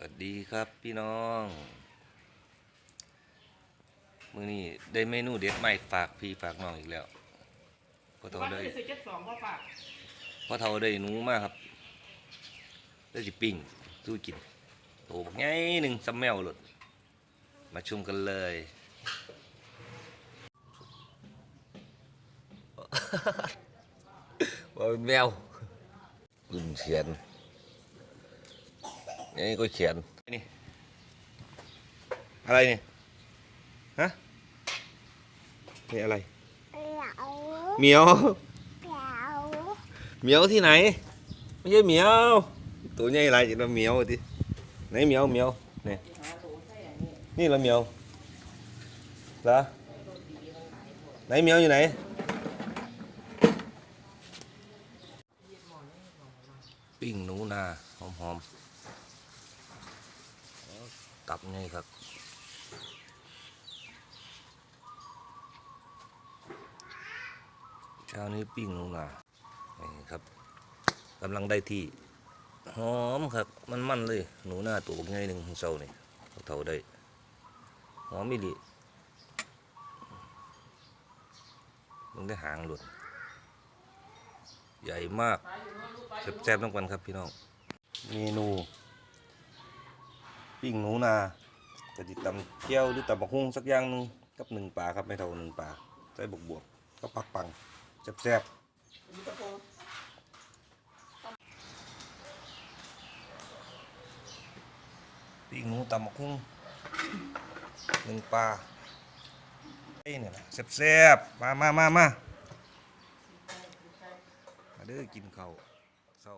สวัสดีครับพี่น้อง มื้อนี้ได้เมนูเด็ดใหม่ฝากพี่ฝากน้องอีกแล้วพ่อเฒ่าวัดได้ที่สิบเจ็ดสองพ่อฝากพ่อเฒ่าได้หนูมากครับ ได้สิปิ้งสู้กินโตบักใหญ่หนึ่งซ้ำแมวหลดมาชมกันเลยว่าเป็นแมวรุ่นเขียน นี่ก็เขียนนี่อะไรนี่ฮะนี่อะไรเหลาเหมียวเหลาเหมียวที่ไหนไม่ใช่เหมียว ตัวใหญ่ไรจะมาเหมียวดิไหนเหมียวเหมียวนี่นี่ละเหมียวเหรอไหนเหมียวอยู่ไหนปิ้งหนูนาหอมหอมๆ ตับไงครับเช้านี้ปิ้งหนูนานี่ครับกำลังได้ที่ หอมครับ มันมันๆเลย หนูหน้าตัวบักใหญ่หนึ่งของเซานี่เท่าได้ หอมไมิลิมึงได้หางหลุด ใหญ่มากแซ่บๆต้องกันครับพี่น้อง เมนู ปิ้งหนูนาจะติดตำเกี๊ยวหรือตำบักหุ่งสักอย่างนึงกับหนึ่งปลาครับไม่เท่าหนึ่งปลาใส่บวกบวกๆก็ปักปังแซ่บๆปิ้งหนูตำบักหุ่งหนึ่งปลาไอ้เนี่ยนะแซ่บๆมามามามามาเด้อกินข้าวเศร้า